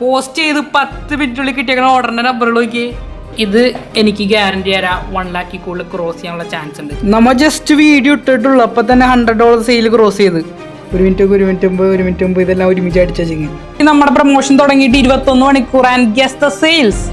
Post ചെയ്ത് പത്ത് മിനിറ്റുള്ളിൽ കിട്ടിയ ഓർഡറിന്റെ നമ്പർ നോക്കി ഇത് എനിക്ക് ഗ്യാരണ്ടി തരാം. വൺ ലാക്കി കൂടുതൽ ക്രോസ് ചെയ്യാനുള്ള ചാൻസ് ഉണ്ട്. നമ്മ ജസ്റ്റ് വീഡിയോ ഇട്ടിട്ടുള്ളൂ. അപ്പൊ തന്നെ ഹൺഡ്രഡ് ഡോളർ സെയിൽ ക്രോസ് ചെയ്ത്. ഒരു മിനിറ്റ് ഒരു മിനിറ്റ് മുമ്പ് ഒരു മിനിറ്റ് മുമ്പ് ഇതെല്ലാം ഒരുമിച്ച് അടിച്ചു നമ്മുടെ പ്രൊമോഷൻ തുടങ്ങിയിട്ട് ഇരുപത്തൊന്ന് മണിക്കൂർ and guess the sales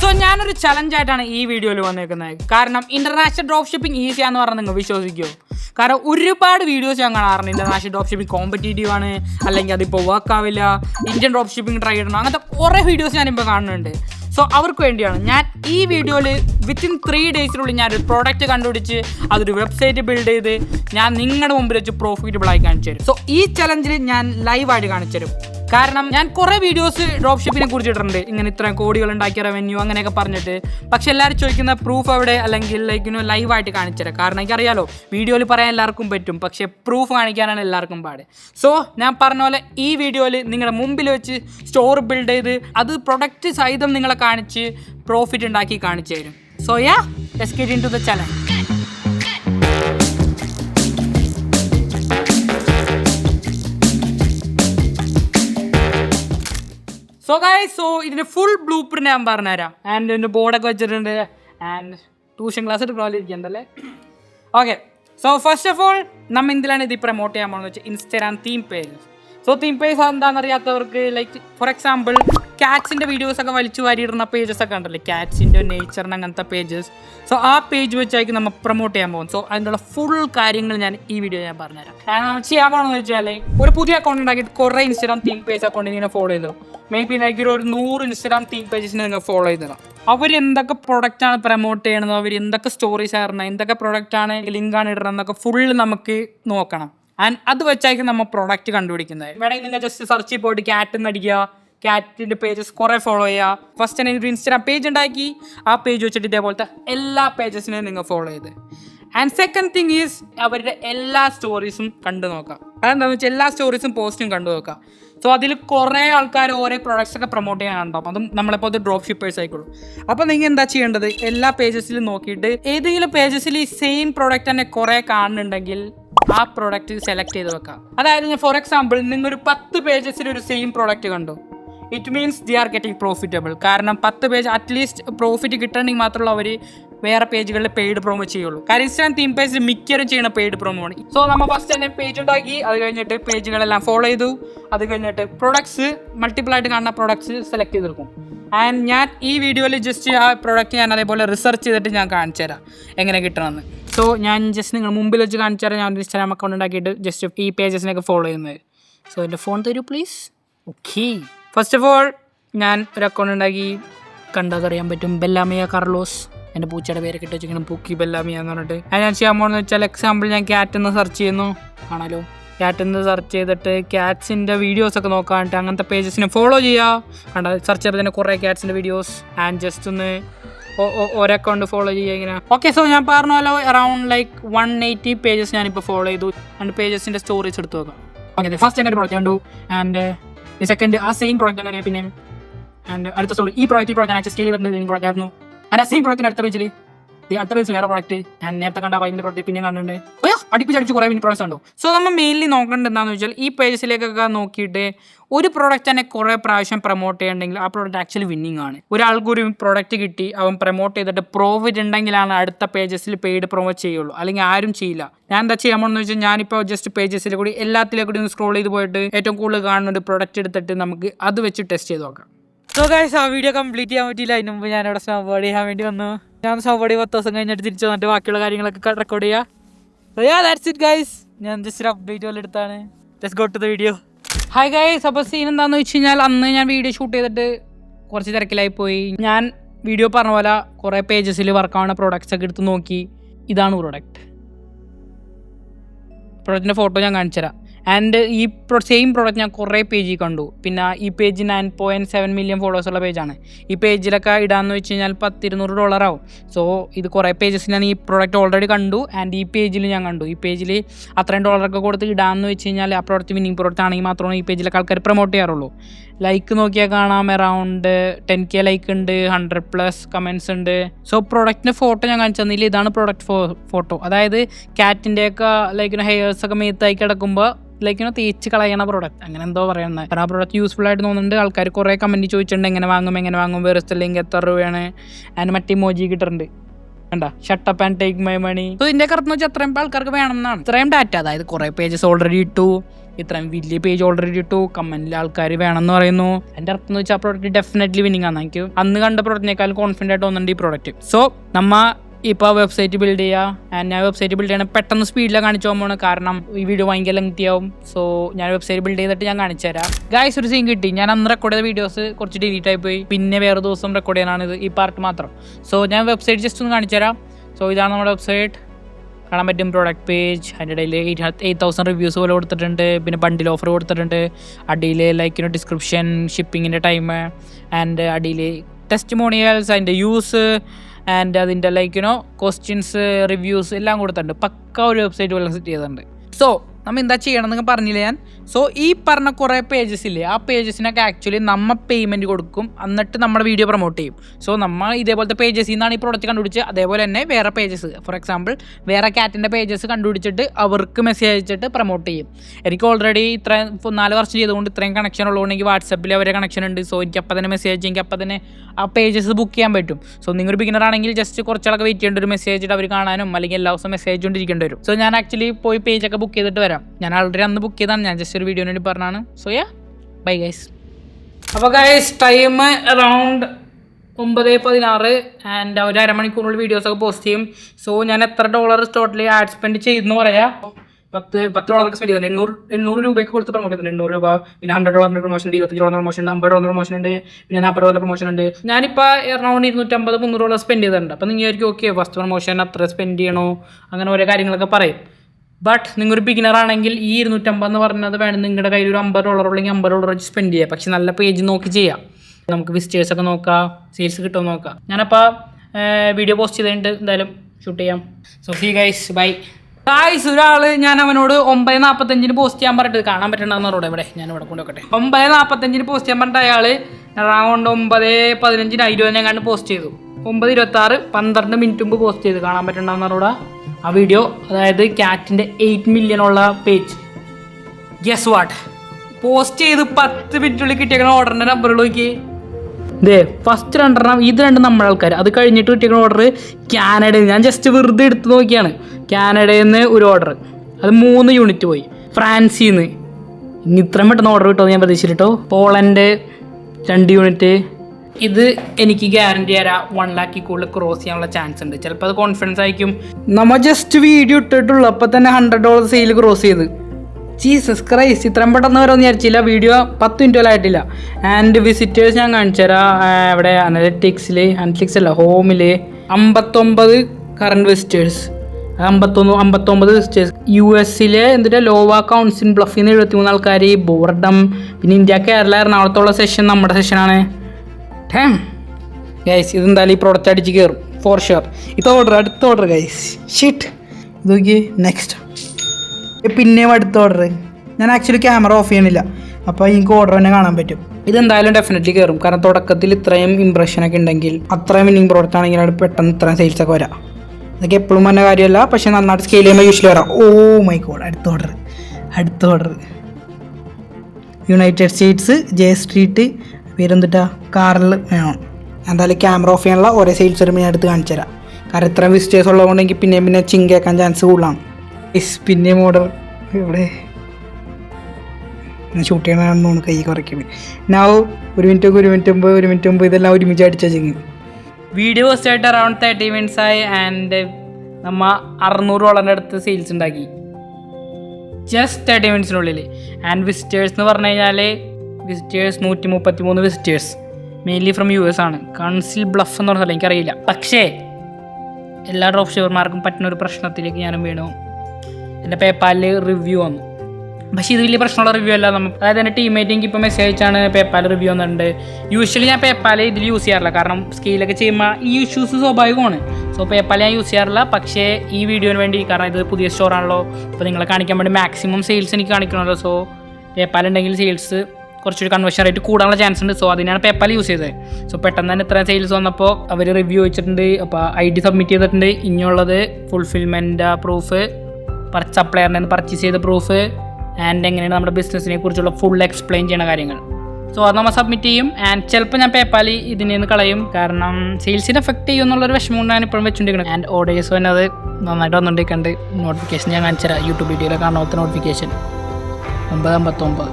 so ഞാനൊരു ചലഞ്ചായിട്ടാണ് ഈ വീഡിയോയിൽ വന്നേക്കുന്നത് കാരണം ഇന്റർനാഷണൽ ഡ്രോപ്പ് ഷിപ്പിംഗ് ഈസിയാന്ന് പറഞ്ഞാൽ നിങ്ങൾ വിശ്വസിക്കുമോ കാരണം ഒരുപാട് വീഡിയോസ് ഞാൻ കാണാറുണ്ട്. ഇന്റർനാഷണൽ ഡ്രോപ്പ് ഷിപ്പിംഗ് കോമ്പറ്റേറ്റീവ് ആണ് അല്ലെങ്കിൽ അതിപ്പോൾ വർക്ക് ആവില്ല ഇന്ത്യൻ ഡ്രോപ്പ് ഷിപ്പിംഗ് ട്രൈ ചെയ്യണം അങ്ങനത്തെ കുറേ വീഡിയോസ് ഞാനിപ്പോൾ കാണുന്നുണ്ട്. സോ അവർക്ക് വേണ്ടിയാണ്. ഞാൻ ഈ വീഡിയോയിൽ വിത്തിൻ ത്രീ ഡേയ്സിനുള്ളിൽ ഒരു പ്രോഡക്റ്റ് കണ്ടുപിടിച്ച് അതൊരു വെബ്സൈറ്റ് ബിൽഡ് ചെയ്ത് ഞാൻ നിങ്ങളുടെ മുമ്പിൽ വെച്ച് പ്രോഫിറ്റബിൾ ആയി കാണിച്ചു തരും സോ ഈ ചലഞ്ചിൽ ഞാൻ ലൈവായിട്ട് കാണിച്ചു തരും കാരണം ഞാൻ കുറേ വീഡിയോസ് ഡ്രോപ്പ് ഷിപ്പിനെ കുറിച്ച് ഇട്ടിട്ടുണ്ട് ഇങ്ങനെ ഇത്രയും കോടികൾ ഉണ്ടാക്കിയ റവന്യൂ അങ്ങനെയൊക്കെ പറഞ്ഞിട്ട്. പക്ഷെ എല്ലാവരും ചോദിക്കുന്ന പ്രൂഫ് അവിടെ അല്ലെങ്കിൽ ലൈക്ക് ഇനോ ലൈവായിട്ട് കാണിച്ചുതരാം കാരണം എനിക്കറിയാലോ വീഡിയോയിൽ പറയാൻ എല്ലാവർക്കും പറ്റും. പക്ഷേ പ്രൂഫ് കാണിക്കാനാണ് എല്ലാവർക്കും പാട്. സോ ഞാൻ പറഞ്ഞ പോലെ ഈ വീഡിയോയിൽ നിങ്ങളുടെ മുമ്പിൽ വെച്ച് സ്റ്റോർ ബിൽഡ് ചെയ്ത് അത് പ്രൊഡക്റ്റ് സഹിതം നിങ്ങളെ കാണിച്ച് പ്രോഫിറ്റ് ഉണ്ടാക്കി കാണിച്ചു തരും. So ya let's get in to the challenge so guy so ഇതിന്റെ ഫുൾ ബ്ലൂ പ്രിന്റ് ഞാൻ പറഞ്ഞുതരാം. ആൻഡ് എന്റെ ബോർഡൊക്കെ വെച്ചിട്ടുണ്ട്. And tuition class എടുക്കാതിരിക്കണ്ടല്ലേ okay so first of all നമ്മൾ എന്തിലാണ് ഇത് പ്രൊമോട്ട് ചെയ്യാൻ പോകുന്നത്? വെച്ചാൽ Instagram theme page so theme page എന്താണെന്ന് അറിയാത്തവർക്ക് ലൈക്ക് ഫോർ എക്സാമ്പിൾ ക്യാറ്റ്സിന്റെ വീഡിയോസ് ഒക്കെ വലിച്ചു വാരിയിടുന്ന പേജസ് ഒക്കെ ഉണ്ടല്ലേ. ക്യാറ്റ്സിന്റെ നേച്ചറിന് അങ്ങനത്തെ പേജസ് സോ ആ പേജ് വെച്ചായിരിക്കും നമ്മൾ പ്രൊമോട്ട് ചെയ്യാൻ പോകും സോ അതിനുള്ള ഫുൾ കാര്യങ്ങൾ ഞാൻ ഈ വീഡിയോ ഞാൻ പറഞ്ഞുതരാം. കാരണം ചെയ്യാൻ പോകണമെന്ന് വെച്ചാൽ ഒരു പുതിയ അക്കൗണ്ട് ഉണ്ടാക്കിയിട്ട് കുറേ ഇൻസ്റ്റാഗ്രാം തീം പേജ് അക്കൗണ്ട് ഇങ്ങനെ ഫോളോ ചെയ്തു മേ ബി ഒരു നൂറ് ഇൻസ്റ്റാഗ്രാം തീം പേജസിനെ നിങ്ങൾ ഫോളോ ചെയ്തതാണ് അവർ എന്തൊക്കെ പ്രൊഡക്റ്റ് ആണ് പ്രൊമോട്ട് ചെയ്യണത് അവർ എന്തൊക്കെ സ്റ്റോറീസ് ആയിരുന്നത് എന്തൊക്കെ പ്രൊഡക്റ്റ് ആണ് ലിങ്ക് ആണ് ഇടുന്നത് എന്നൊക്കെ ഫുൾ നമുക്ക് നോക്കണം. ആൻഡ് അത് വെച്ചായിരിക്കും നമ്മൾ പ്രൊഡക്റ്റ് കണ്ടുപിടിക്കുന്നത്. വേണമെങ്കിൽ നിങ്ങൾ ജസ്റ്റ് സെർച്ച് പോയിട്ട് ക്യാറ്റ് എന്ന് അടിക്കുക. ക്യാറ്റിന്റെ പേജസ് കുറേ ഫോളോ ചെയ്യുക ഫസ്റ്റ് തന്നെ ഒരു ഇൻസ്റ്റാഗ്രാം പേജ് ഉണ്ടാക്കി. ആ പേജ് വെച്ചിട്ട് ഇതേപോലത്തെ എല്ലാ പേജസിനെയും നിങ്ങൾ ഫോളോ ചെയ്ത്. ആൻഡ് സെക്കൻഡ് തിങ് ഈസ് അവരുടെ എല്ലാ സ്റ്റോറീസും കണ്ടു നോക്കാം. അതെന്താണെന്ന് വെച്ചാൽ എല്ലാ സ്റ്റോറീസും പോസ്റ്റും കണ്ടു നോക്കാം. സോ അതിൽ കുറേ ആൾക്കാർ ഓരോ പ്രൊഡക്ട്സ് ഒക്കെ പ്രൊമോട്ട് ചെയ്യാനുണ്ടാവും അതും നമ്മളിപ്പോൾ അത് ഡ്രോപ്പ് ഷിപ്പേഴ്സ് ആയിക്കോളും. അപ്പോൾ നിങ്ങൾ എന്താ ചെയ്യേണ്ടത്? എല്ലാ പേജസിലും നോക്കിയിട്ട് ഏതെങ്കിലും പേജസിൽ ഈ സെയിം പ്രോഡക്റ്റ് തന്നെ കുറേ കാണുന്നുണ്ടെങ്കിൽ ആ പ്രോഡക്റ്റ് സെലക്ട് ചെയ്ത് വെക്കാം. അതായത് ഫോർ എക്സാമ്പിൾ നിങ്ങൾ ഒരു പത്ത് പേജസിൽ ഒരു സെയിം പ്രോഡക്റ്റ് കണ്ടു. It means they are getting profitable കാരണം പത്ത് പേജ് അറ്റ്ലീസ്റ്റ് പ്രോഫിറ്റ് കിട്ടണമെങ്കിൽ മാത്രമുള്ള അവർ വേറെ പേജുകളിൽ പെയ്ഡ് പ്രൊമോ ചെയ്യുള്ളൂ. കാരണം ഇൻസ്റ്റാഗ്രാം തീം പേജ് മിക്കവരും ചെയ്യുന്ന പെയ്ഡ് പ്രൊമോ ആണ്. സോ നമ്മൾ ഫസ്റ്റ് തന്നെ പേജ് ഉണ്ടാക്കി. അത് കഴിഞ്ഞിട്ട് പേജുകളെല്ലാം ഫോളോ ചെയ്തു. അത് കഴിഞ്ഞിട്ട് പ്രൊഡക്ട്സ് മൾട്ടിപ്പിൾ ആയിട്ട് കാണുന്ന പ്രൊഡക്ട്സ് സെലക്ട് ചെയ്തെടുക്കും ആൻഡ് ഞാൻ ഈ വീഡിയോയിൽ ജസ്റ്റ് ആ പ്രൊഡക്റ്റ് ഞാൻ അതേപോലെ റിസർച്ച് ചെയ്തിട്ട് ഞാൻ കാണിച്ചു തരാം. എങ്ങനെ കിട്ടണമെന്ന്. സോ ഞാൻ ജസ്റ്റ് നിങ്ങൾ മുമ്പിൽ വെച്ച് കാണിച്ചു തരാം. ഞാൻ ഇൻസ്റ്റാഗ്രാം അക്കൗണ്ട് ഉണ്ടാക്കിയിട്ട് ജസ്റ്റ് ഈ പേജസിനൊക്കെ ഫോളോ ചെയ്യുന്നത്. സോ എന്റെ ഫോൺ തരൂ please okay first of all ഞാൻ ഒരു അക്കൗണ്ട് ഉണ്ടാക്കി. കണ്ടാൽ അറിയാൻ പറ്റും. Bellamia Carlos. എന്റെ പൂച്ചയുടെ പേരൊക്കെ ഇട്ട് വെച്ചിരിക്കണം പൂക്കി ബെല്ലാമിയ എന്ന് പറഞ്ഞിട്ട്. അത് ഞാൻ ചെയ്യാൻ പോകുന്നത് വെച്ചാൽ എക്സാമ്പിൾ ഞാൻ ക്യാറ്റെന്ന് സെർച്ച് ചെയ്യുന്നു. ആണല്ലോ. ക്യാറ്റെന്ന് സെർച്ച് ചെയ്തിട്ട് ക്യാറ്റ്സിന്റെ വീഡിയോസ് ഒക്കെ നോക്കാനായിട്ട് അങ്ങനത്തെ പേജസിനെ ഫോളോ ചെയ്യുക കണ്ട സെർച്ച് ചെയ്തപ്പോൾ തന്നെ കുറേ ക്യാറ്റ്സിന്റെ വീഡിയോസ് ആൻഡ് ജസ്റ്റ് ഒന്ന് ഒരു അക്കൗണ്ട് ഫോളോ ചെയ്യുക ഇങ്ങനെ. ഓക്കെ സോ ഞാൻ പറഞ്ഞ പോലെ around like one eighty pages ഞാനിപ്പോൾ ഫോളോ ചെയ്തു. രണ്ട് പേജസിന്റെ സ്റ്റോറീസ് എടുത്ത് നോക്കാം. ഓക്കെ ഫസ്റ്റ് എന്റെ ഒരു പ്രോജക്റ്റ് കണ്ടു. ആൻഡ് സെക്കൻഡ് ആ സെയിം പ്രോഡക്റ്റ് തന്നെ പിന്നെ ആൻഡ് അടുത്ത സോറി ഈ ഈ പ്രോഡക്റ്റ് ഞാൻ സ്റ്റേ വരുന്നത് പ്രോഡക്റ്റ് ആയിരുന്നു ആൻഡ് ആ സെയിം പ്രോഡക്റ്റിന് അടുത്ത പേജിൽ അടുത്ത പേജ് വേറെ പ്രോഡക്റ്റ് ഞാൻ നേരത്തെ കണ്ട അതിന്റെ പ്രോഡക്റ്റ് പിന്നെ കാണുന്നുണ്ട്. ഓ അടുപ്പിച്ച് അടിച്ച് കുറേ മിനി പ്രോഡക്റ്റ്സ് ഉണ്ടോ? സോ നമ്മൾ മെയിൻലി നോക്കേണ്ടത് എന്താണെന്ന് വെച്ചാൽ ഈ പേജസിലേക്കൊക്കെ നോക്കിയിട്ട് ഒരു പ്രോഡക്റ്റ് തന്നെ കുറേ പ്രാവശ്യം പ്രൊമോട്ട് ചെയ്യണമെങ്കിൽ ആ പ്രോഡക്റ്റ് ആക്ച്വലി വിന്നിങ് ആണ്. ഒരാൾക്ക് ഒരു പ്രോഡക്റ്റ് കിട്ടി അവൻ പ്രൊമോട്ട് ചെയ്തിട്ട് പ്രോഫിറ്റ് ഉണ്ടെങ്കിലാണ് അടുത്ത പേജസിൽ പെയ്ഡ് പ്രൊമോട്ട് ചെയ്യുള്ളൂ. അല്ലെങ്കിൽ ആരും ചെയ്യില്ല. ഞാൻ എന്താ ചെയ്യാൻ പോകുന്നത് വെച്ചാൽ ഞാനിപ്പോൾ ജസ്റ്റ് പേജസിൽ കൂടി എല്ലാത്തിലേക്കൂടി സ്ക്രോൾ ചെയ്ത് പോയിട്ട് ഏറ്റവും കൂടുതൽ കാണുന്ന ഒരു പ്രോഡക്റ്റ് എടുത്തിട്ട് നമുക്ക് അത് വെച്ച് ടെസ്റ്റ് ചെയ്ത് നോക്കാം. സോ ഗൈസ് ആ വീഡിയോ കംപ്ലീറ്റ് ചെയ്യാൻ പറ്റിയില്ല. അതിന് മുമ്പ് ഞാൻ ഇവിടെ സ്നോബോർഡ് ചെയ്യാൻ വേണ്ടി വന്നു. ഞാൻ സ്നോബോർഡ് പത്ത് ദിവസം കഴിഞ്ഞിട്ട് തിരിച്ചു വന്നിട്ട് ബാക്കിയുള്ള കാര്യങ്ങളൊക്കെ റെക്കോർഡ് ചെയ്യാം. ഗൈസ് ഞാൻ ജസ്റ്റ് ഒരു അപ്ഡേറ്റ് പോലെ എടുത്താണ്. Just go to the video hi guys അപ്പോൾ സീൻ എന്താണെന്ന് വെച്ച് കഴിഞ്ഞാൽ അന്ന് ഞാൻ വീഡിയോ ഷൂട്ട് ചെയ്തിട്ട് കുറച്ച് തിരക്കിലായി പോയി. ഞാൻ വീഡിയോ പറഞ്ഞ പോലെ കുറേ പേജസിൽ വർക്കാവുന്ന പ്രോഡക്റ്റ്സ് ഒക്കെ എടുത്ത് നോക്കി. ഇതാണ് പ്രോഡക്റ്റ് പ്രോഡക്റ്റിന്റെ ഫോട്ടോ ഞാൻ കാണിച്ചുതരാം. ആൻഡ് ഈ സെയിം പ്രോഡക്റ്റ് ഞാൻ കുറേ പേജിൽ കണ്ടു. പിന്നെ ഈ page nine point seven million followers ഉള്ള പേജാണ് ഈ പേജിലൊക്കെ ഇടാന്ന് വെച്ച് കഴിഞ്ഞാൽ പത്തിരുന്നൂറ് ഡോളർ ആവും. സോ ഇത് കുറേ പേജസ് ഞാൻ ഈ പ്രോഡക്റ്റ് ഓൾറെഡി കണ്ടു. ആൻഡ് ഈ പേജിൽ ഞാൻ കണ്ടു. ഈ പേജിൽ അത്രയും ഡോളറൊക്കെ കൊടുത്ത് ഇടാന്ന് വെച്ച് കഴിഞ്ഞാൽ ആ പ്രോഡക്റ്റ് വിന്നിങ് പ്രോഡക്റ്റ് ആണെങ്കിൽ മാത്രമേ ഈ പേജിലൊക്കെ ആൾക്കാർ പ്രൊമോട്ട് ചെയ്യാറുള്ളൂ. ലൈക്ക് നോക്കിയാൽ കാണാം അറൗണ്ട് ടെൻ കെ ലൈക്ക് ഉണ്ട് ഹൺഡ്രഡ് പ്ലസ് കമൻസ് ഉണ്ട്. സോ പ്രൊഡക്റ്റിന്റെ ഫോട്ടോ ഞാൻ കാണിച്ചു തന്നില്ല. ഇതാണ് പ്രൊഡക്റ്റ് ഫോ ഫോട്ടോ അതായത് ക്യാറ്റിന്റെയൊക്കെ ലൈക്ക് ഹെയർസ് ഒക്കെ മേത്തായി കിടക്കുമ്പോൾ ലൈക്ക് തേച്ച് കളയണ പ്രോഡക്റ്റ് അങ്ങനെ എന്തോ പറയുന്നത് കാരണം ആ പ്രോഡക്റ്റ് യൂസ്ഫുൾ ആയിട്ട് തോന്നുന്നുണ്ട്. ആൾക്കാർ കുറേ കമന്റ് ചോദിച്ചിട്ടുണ്ട്. എങ്ങനെ വാങ്ങും എങ്ങനെ വാങ്ങും വേറെ സ്ഥലമെങ്കിൽ എത്ര രൂപയാണ്. അതിന് മറ്റേ മോജി കിട്ടുന്നുണ്ട് വേണ്ട shut up and take my money so ഇതിന്റെ കറക്റ്റ് വെച്ചാൽ അത്രയും ആൾക്കാർക്ക് വേണം എന്നാണ്. ഇത്രയും ഡാറ്റ അതായത് കുറേ പേജസ് ഓൾറെഡി ഇട്ടു. ഇത്രയും വലിയ പേജ് ഓൾറെഡി ഇട്ടു. കമന്റിൽ ആൾക്കാർ വേണമെന്ന് പറയുന്നു. എന്റെ അർത്ഥം എന്ന് വെച്ചാൽ ആ പ്രോഡക്റ്റ് ഡെഫിനറ്റ്ലി വിന്നിങ് ആണ് എനിക്ക് അന്ന് കണ്ട പ്രോഡക്റ്റിനേക്കാൾ കോൺഫിഡന്റ് ആയിട്ട് തോന്നുന്നുണ്ട് ഈ പ്രോഡക്റ്റ് സോ നമ്മ ഇപ്പോൾ വെബ്സൈറ്റ് ബിൽഡ് ചെയ്യുക ഞാൻ വെബ്സൈറ്റ് ബിൽഡ് ചെയ്യണം പെട്ടെന്ന് സ്പീഡിലാണ് കാണിച്ചു പോകുമ്പോൾ കാരണം ഈ വീഡിയോ ഭയങ്കര ലെങ്തി ആവും. സോ ഞാൻ വെബ്സൈറ്റ് ബിൽഡ് ചെയ്തിട്ട് ഞാൻ കാണിച്ചു തരാം. ഗായ്സ് ഒരു സീൻ കിട്ടി. ഞാൻ അന്ന് റെക്കോർഡ് ചെയ്ത വീഡിയോസ് കുറച്ച് ഡിലീറ്റ് ആയി പോയി. പിന്നെ വേറെ ദിവസം റെക്കോർഡ് ചെയ്യാനാണ് ഇത് ഈ പാർട്ട് മാത്രം. സോ ഞാൻ വെബ്സൈറ്റ് ജസ്റ്റ് ഒന്ന് കാണിച്ചു തരാം. സോ ഇതാണ് നമ്മുടെ വെബ്സൈറ്റ് കാണാൻ പറ്റും പ്രോഡക്റ്റ് പേജ് അതിന്റെ ഇടയിൽ എയ്റ്റ് തൗസൻഡ് റിവ്യൂസ് പോലെ കൊടുത്തിട്ടുണ്ട്. പിന്നെ ബണ്ടിൽ ഓഫർ കൊടുത്തിട്ടുണ്ട്. അടിയിൽ ലൈക്കിന് ഡിസ്ക്രിപ്ഷൻ ഷിപ്പിങ്ങിന്റെ ടൈം ആൻഡ് അടിയിൽ ടെസ്റ്റ് മോണിയൽസ് അതിന്റെ യൂസ് ആൻഡ് അതിന്റെ ലൈക്കിനോ ക്വസ്റ്റ്യൻസ് റിവ്യൂസ് എല്ലാം കൊടുത്തിട്ടുണ്ട്. പക്ക ഒരു വെബ്സൈറ്റ് പോലെ സെറ്റ് ചെയ്തിട്ടുണ്ട്. സോ നമ്മൾ എന്താ ചെയ്യണം എന്നൊക്കെ പറഞ്ഞില്ല ഞാൻ? സോ ഈ പറഞ്ഞ കുറേ പേജസ് ഇല്ലേ ആ പേജസിനൊക്കെ ആക്ച്വലി നമ്മൾ പേയ്മെന്റ് കൊടുക്കും എന്നിട്ട് നമ്മുടെ വീഡിയോ പ്രൊമോട്ട് ചെയ്യും. സോ നമ്മൾ ഇതേപോലത്തെ പേജസിൽ നിന്നാണ് ഈ പ്രോഡക്റ്റ് കണ്ടുപിടിച്ച് അതേപോലെ തന്നെ വേറെ പേജസ് ഫോർ എക്സാമ്പിൾ വേറെ കാറ്റിന്റെ പേജസ് കണ്ടുപിടിച്ചിട്ട് അവർക്ക് മെസ്സേജ് അയച്ചിട്ട് പ്രൊമോട്ട് ചെയ്യും. എനിക്ക് ഓൾറെഡി ഇത്രയും നാല് വർഷം ചെയ്തുകൊണ്ട് ഇത്രയും കണക്ഷൻ ഉള്ളതുകൊണ്ട് എനിക്ക് വാട്സപ്പിൽ അവരെ കണക്ഷൻ ഉണ്ട്. സോ എനിക്ക് അപ്പം തന്നെ മെസ്സേജ് എനിക്ക് അപ്പം തന്നെ ആ പേജസ് ബുക്ക് ചെയ്യാൻ പറ്റും. സോ നിങ്ങൾ ബിഗിനർ ആണെങ്കിൽ ജസ്റ്റ് കുറച്ചാളൊക്കെ വെയിറ്റ് ചെയ്യേണ്ട ഒരു മെസ്സേജ് അവർ കാണാനും അല്ലെങ്കിൽ എല്ലാ ദിവസവും മെസ്സേജ് കൊണ്ടിരിക്കേണ്ടി വരും. സോ ഞാൻ ആക്ച്വലി പോയി പേജൊക്കെ ബുക്ക് ചെയ്തിട്ട് വരാം. ഞാൻ ആൾറെഡി അന്ന് ബുക്ക് ചെയ്താണ് ഞാൻ ജസ്റ്റ് ഒരു വീഡിയോ വേണ്ടി പറഞ്ഞാണ്. സോ യാ ബൈ ഗൈസ് അപ്പോൾ ഗൈസ് ടൈം അറൗണ്ട് ഒമ്പത് പതിനാറ് ആൻഡ് ഒരു വീഡിയോസ് വീഡിയോസൊക്കെ പോസ്റ്റ് ചെയ്യും. സോ ഞാൻ എത്ര ഡോളർ ടോട്ടലി ആഡ് സ്പെൻഡ് ചെയ്തെന്ന് പറയാം. പത്ത് പത്ത് ഡോളർ സ്പെൻഡ് ചെയ്തിട്ടുണ്ട്. എണ്ണൂറ് എണ്ണൂറ് രൂപയ്ക്ക് കൊടുത്ത് പ്രൊമോട്ട് എണ്ണൂറ് രൂപ. പിന്നെ ഹൺഡ്രഡ് ഡോളറിന്റെ പ്രൊമോഷൻ ഉണ്ട് ഇരുപത്തഞ്ച് ഡോളർ പ്രൊമോഷൻ ഉണ്ട് അമ്പത് ഡോളർ പ്രൊമോഷൻ ഉണ്ട് പിന്നെ നാൽപ്പത് ഡോളർ പ്രൊമോഷൻ ഉണ്ട്. ഞാനിപ്പോൾ എറണാകുളം ഇരുന്നൂറ്റമ്പത് മുന്നൂറ് ഡോളർ സ്പെൻഡ് ചെയ്തിട്ടുണ്ട്. അപ്പോൾ നിങ്ങൾ ഓക്കെ ഫസ്റ്റ് പ്രൊമോഷൻ അത്ര സ്പെൻഡ് ചെയ്യണോ? അങ്ങനെ ഓരോ കാര്യങ്ങളൊക്കെ പറയും. ബട്ട് നിങ്ങളൊരു ബിഗിനർ ആണെങ്കിൽ ഈ ഇരുന്നൂറ്റമ്പത് എന്ന് പറഞ്ഞത് വേണം. നിങ്ങളുടെ കയ്യിൽ ഒരു അമ്പത് ഡോളർ ഉള്ളെങ്കിൽ അമ്പത് ഡോളർ വെച്ച് സ്പെൻഡ് ചെയ്യുക പക്ഷെ നല്ല പേജ് നോക്കി ചെയ്യാം. നമുക്ക് വിസിറ്റേഴ്സ് ഒക്കെ നോക്കാം സെയിൽസ് കിട്ടുമോ നോക്കാം. ഞാനപ്പോൾ വീഡിയോ പോസ്റ്റ് ചെയ്തിട്ടുണ്ട്. എന്തായാലും ഷൂട്ട് ചെയ്യാം. So see guys bye guys ഒരാൾ ഞാൻ അവനോട് ഒമ്പത് നാൽപ്പത്തഞ്ചിന് പോസ്റ്റ് ചെയ്യാൻ പറഞ്ഞിട്ട് കാണാൻ പറ്റണ്ടെന്നോടെ ഇവിടെ ഞാൻ ഇവിടെ കൊണ്ടുവെക്കട്ടെ ഒമ്പത് നാൽപ്പത്തഞ്ചിന് പോസ്റ്റ് ചെയ്യാൻ പറഞ്ഞിട്ട് അയാൾ അറൗണ്ട് ഒമ്പത് പതിനഞ്ചിന് ഇരുപതിനെ കണ്ട് പോസ്റ്റ് ചെയ്തു. ഒമ്പത് ഇരുപത്താറ് പന്ത്രണ്ട് മിനിറ്റ് മുമ്പ് പോസ്റ്റ് ചെയ്ത്. കാണാൻ പറ്റണ്ടെന്നോടാ ആ വീഡിയോ അതായത് ക്യാറ്റിന്റെ എയ്റ്റ് മില്യൺ ഉള്ള പേജ് ഗസ് വാട്ട് പോസ്റ്റ് ചെയ്ത് പത്ത് മിനിറ്റുള്ളിൽ കിട്ടിയേക്കണ ഓർഡറിന്റെ നമ്പറുകൾ നോക്കി ദേ ഫസ്റ്റ് രണ്ടെണ്ണം ഇത് രണ്ട് നമ്മുടെ ആൾക്കാർ അത് കഴിഞ്ഞിട്ട് കിട്ടിയ ഓർഡർ കാനഡയിൽ ഞാൻ ജസ്റ്റ് വെറുതെ എടുത്ത് നോക്കിയാണ്. കാനഡയിൽ നിന്ന് ഒരു ഓർഡർ അത് മൂന്ന് യൂണിറ്റ് പോയി. ഫ്രാൻസിൽ നിന്ന്. ഇനി ഇത്രയും പെട്ടെന്ന് ഓർഡർ കിട്ടുമെന്ന് ഞാൻ പ്രതീക്ഷിച്ചിട്ടോ പോളണ്ട് രണ്ട് യൂണിറ്റ് ഇത് എനിക്ക് ഗ്യാരണ്ടി തരാം വൺ ലാക്കിൽ കൂടുതൽ ക്രോസ് ചെയ്യാനുള്ള ചാൻസ് ഉണ്ട്. ചിലപ്പോൾ അത് കോൺഫിഡൻസ് ആയിരിക്കും. നമ്മൾ ജസ്റ്റ് വീഡിയോ ഇട്ടിട്ടുള്ളൂ അപ്പോൾ തന്നെ ഹൺഡ്രഡ് ഡോളർ സെയിൽ ക്രോസ് ചെയ്ത്. ജീസസ് ക്രൈസ്റ്റ് ഇത്രയും പെട്ടെന്ന് വരെയൊന്നും വിചാരിച്ചില്ല. വീഡിയോ പത്ത് മിനിറ്റ് പോലും ആയിട്ടില്ല. ആൻഡ് വിസിറ്റേഴ്സ് ഞാൻ കാണിച്ചു തരാം. ആ, ഇവിടെ അനലറ്റിക്സിൽ അനലറ്റിക്സ് അല്ല ഹോമിൽ അമ്പത്തൊമ്പത് കറണ്ട് വിസിറ്റേഴ്സ് അമ്പത്തൊന്ന് അമ്പത്തൊമ്പത് വിസിറ്റേഴ്സ് യു എസിലെ എന്നിട്ട് ലോവ കൗൺസിൽ ബ്ലഫിൽ നിന്ന് എഴുപത്തിമൂന്ന് ആൾക്കാർ ബോർഡം പിന്നെ ഇന്ത്യ കേരള എറണാകുളത്തുള്ള സെഷൻ നമ്മുടെ സെഷനാണ് ടേം ഗൈസ് ഇതെന്തായാലും ഈ പ്രോഡക്റ്റ് അടിച്ച് കയറും ഫോർ ഷുവർ ഇത് ഓർഡർ അടുത്ത ഓർഡർ ഗൈസ് ഷിറ്റ് ഇത് നോക്കി നെക്സ്റ്റ് പിന്നെയും അടുത്ത ഓർഡർ ഞാൻ ആക്ച്വലി ക്യാമറ ഓഫ് ചെയ്യണില്ല. അപ്പോൾ എനിക്ക് ഓർഡർ തന്നെ കാണാൻ പറ്റും. ഇതെന്തായാലും ഡെഫിനറ്റ്ലി കയറും കാരണം തുടക്കത്തിൽ ഇത്രയും ഇമ്പ്രഷനൊക്കെ ഉണ്ടെങ്കിൽ അത്രയും വിന്നിങ് പ്രോഡക്റ്റ് ആണെങ്കിൽ അവിടെ പെട്ടെന്ന് ഇത്രയും സെയിൽസ് ഒക്കെ വരാം. ഇതൊക്കെ എപ്പോഴും പറഞ്ഞ കാര്യമല്ല. പക്ഷെ നന്നായിട്ട് സ്കെയിൽ ചെയ്യുമ്പോൾ യൂഷ്വലി വരാം. ഓ മൈ ഗോഡ് അടുത്ത ഓർഡർ അടുത്ത order United States J street പേരെന്തിട്ടാ? കാറിൽ വേണം എന്തായാലും ക്യാമറ ഓഫ് ചെയ്യാനുള്ള ഒരേ സെയിൽസ് ഞാൻ എടുത്ത് കാണിച്ചു തരാം. കാരണം ഇത്രയും വിസിറ്റേഴ്സ് ഉള്ളതുകൊണ്ട് എനിക്ക് പിന്നെ ചിങ് കേൾക്കാൻ ചാൻസ് കൂടുതലാണ്. ഇസ് പിന്നെയും ഓർഡർ ഇവിടെ ഷൂട്ട് ചെയ്യണമെന്ന് തോന്നുന്നു കൈ കുറയ്ക്കുന്നത് നൗ ഒരു മിനിറ്റ് ഒരു മിനിറ്റ് മുമ്പ് ഒരു മിനിറ്റ് മുമ്പ് ഇതെല്ലാം ഒരുമിച്ച് അടിച്ച ചിങ് വീഡിയോ ആയിട്ട് അറൗണ്ട് തേർട്ടി മിനിറ്റ്സ് ആയി ആൻഡ് നമ്മ അറുന്നൂറ് ഡോളറിന്റെ അടുത്ത് സെയിൽസ് ഉണ്ടാക്കി. ജസ്റ്റ് തേർട്ടി മിനിറ്റ്സിനുള്ളിൽ ആൻഡ് വിസിറ്റേഴ്സ് എന്ന് പറഞ്ഞു കഴിഞ്ഞാൽ വിസിറ്റേഴ്സ് നൂറ്റി മുപ്പത്തി മൂന്ന് visitors mainly from U S ആണ്. കൺസിൽ ബ്ലഫ് എന്ന് പറഞ്ഞ സ്ഥലം എനിക്കറിയില്ല. പക്ഷേ എല്ലാ ഡ്രോപ്പ് ഷെയർമാർക്കും പറ്റുന്ന ഒരു പ്രശ്നത്തിലേക്ക് ഞാനും വീണു. എന്റെ പേപ്പാലിൽ റിവ്യൂ വന്നു. പക്ഷേ ഇത് വലിയ പ്രശ്നമുള്ള റിവ്യൂ അല്ല. നമുക്ക് അതായത് എന്റെ ടീമേറ്റ് എനിക്ക് ഇപ്പോൾ മെസ്സേജ് അയച്ചാണ് പേപ്പാൽ റിവ്യൂ വന്നിട്ടുണ്ട്. യൂഷ്വലി ഞാൻ പേപ്പാൽ ഇതിൽ യൂസ് ചെയ്യാറില്ല. കാരണം സ്കെയിലൊക്കെ ചെയ്യുമ്പോൾ ഈ ഇഷ്യൂസ് സ്വാഭാവികമാണ്. സോ പേപ്പാൽ ഞാൻ യൂസ് ചെയ്യാറില്ല. പക്ഷേ ഈ വീഡിയോന് വേണ്ടി കാരണം ഇത് പുതിയ സ്റ്റോറാണല്ലോ അപ്പോൾ നിങ്ങളെ കാണിക്കാൻ വേണ്ടി മാക്സിമം സെയിൽസ് എനിക്ക് കാണിക്കണമല്ലോ. സോ പേപ്പാൽ ഉണ്ടെങ്കിൽ സെയിൽസ് കുറച്ചൊരു കൺവേർഷൻ റേറ്റ് കൂടാനുള്ള ചാൻസ് ഉണ്ട്. സോ അതിനാണ് പേപ്പാൽ യൂസ് ചെയ്തത്. സോ പെട്ടെന്ന് തന്നെ ഇത്രയും സെയിൽസ് വന്നപ്പോൾ അവർ റിവ്യൂ വെച്ചിട്ടുണ്ട്. അപ്പോൾ ഐ ഡി സബ്മിറ്റ് ചെയ്തിട്ടുണ്ട്. ഇനിയുള്ളത് ഫുൾഫിൽമെന്റ് പ്രൂഫ് സപ്ലയറിന്റെ പർച്ചേസ് ചെയ്ത പ്രൂഫ് ആൻഡ് എങ്ങനെയാണ് നമ്മുടെ ബിസിനസ്സിനെ കുറിച്ചുള്ള ഫുൾ എക്സ്പ്ലെയിൻ ചെയ്യുന്ന കാര്യങ്ങൾ. സോ അത് നമ്മൾ സബ്മിറ്റ് ചെയ്യും. ആൻഡ് ചിലപ്പോൾ ഞാൻ പേപ്പാൽ ഇതിൽ നിന്ന് കളയും. കാരണം സെയിൽസിന് എഫക്ട് ചെയ്യും എന്നുള്ളൊരു വിഷമം കൊണ്ടാണ് ഇപ്പോഴും വെച്ചുകൊണ്ടിരിക്കുന്നത് ആൻഡ് ഓർഡേഴ്സ് തന്നെ അത് നന്നായിട്ട് വന്നുകൊണ്ടിരിക്കുന്നുണ്ട് നോട്ടിഫിക്കേഷൻ ഞാൻ കാണിച്ചു തരാം യൂട്യൂബ് വീഡിയോയിലെ കാണാത്ത നോട്ടിഫിക്കേഷൻ ഒമ്പത് അമ്പത്തൊമ്പത്.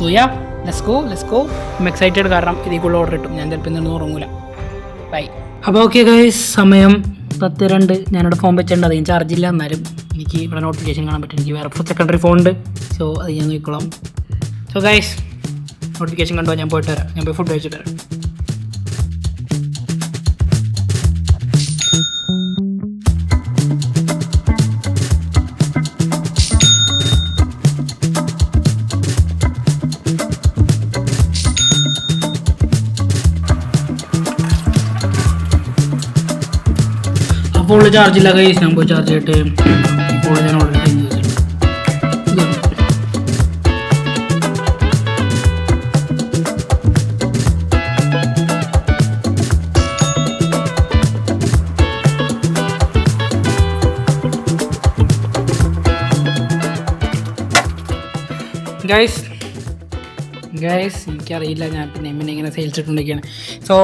So ya let's go let's go excited കാരണം ഇതിക്കുള്ള ഓർഡർ കിട്ടും ഞാൻ ചിലപ്പോൾ ഇന്നൊന്നും ഉറങ്ങൂല. ബൈ അപ്പോൾ ഓക്കെ ഗൈസ് സമയം പത്ത് രണ്ട് ഞാനിവിടെ ഫോൺ വെച്ചിട്ടുണ്ട്. അതിന് ചാർജ് ഇല്ല. എന്നാലും എനിക്ക് ഇവിടെ നോട്ടിഫിക്കേഷൻ കാണാൻ പറ്റും. എനിക്ക് വേറെ സെക്കൻഡറി ഫോൺ ഉണ്ട്. സോ അത് ഞാൻ നോക്കിക്കോളാം. സോ ഗൈസ് നോട്ടിഫിക്കേഷൻ കണ്ടോ? ഞാൻ പോയിട്ട് വരാം. ഞാൻ പോയി ഫുഡ് കഴിച്ചിട്ട് വരാം. അപ്പോൾ ചാർജ് ഇല്ല. കൈസ് ചാർജ് ചെയ്തിട്ട് ഇപ്പോൾ ഞാൻ ഓർഡർ ചെയ്ത് ഗൈസ് ഗൈസ് എനിക്കറിയില്ല. ഞാൻ പിന്നെ എമ്മിനെ ഇങ്ങനെ സെയിൽസ് ഇട്ടുകൊണ്ടിരിക്കുകയാണ് സോ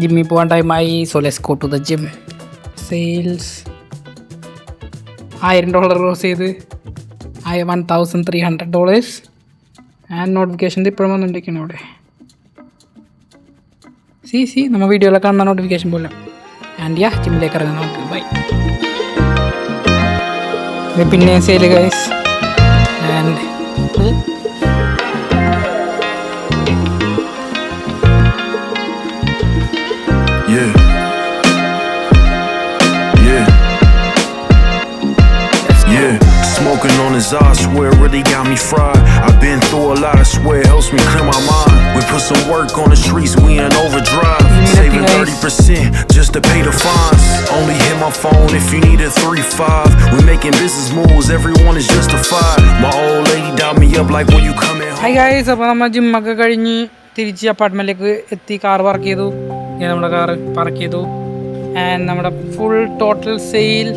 ജിമ്മിൽ പോകാൻ ടൈമായി so let's go to the gym sales ആയിരം ഡോളർ ക്രോസ് ചെയ്ത്. ആയ one thousand three hundred dollars and notification ഇപ്പോഴും വന്നുകൊണ്ടിരിക്കണം ഇവിടെ. സി സി നമ്മൾ വീഡിയോയിലൊക്കെ കാണുന്ന നോട്ടിഫിക്കേഷൻ പോലെ. ആൻഡ് യാ ജിമ്മിലേക്ക് ഇറങ്ങാം നമുക്ക്. ബൈ പിന്നെ sale guys on his eyes, swear really got me fried. I've been through a lot, I swear it helps me clear my mind. We put some work on the streets, we in overdrive. Saving 30% just to pay the fines. Only hit my phone if you need a 3-5. We making business moves, everyone is justified. My old lady dialed me up like when you coming home. Hi guys, അപ്പോൾ നമ്മൾ ജിമ്മൊക്കെ കഴിഞ്ഞ് തിരിച്ച് അപ്പാർട്ട്മെന്റിലേക്ക് എത്തി car park ചെയ്തു ഞാൻ നമ്മുടെ car park ചെയ്തു and നമ്മുടെ full total sale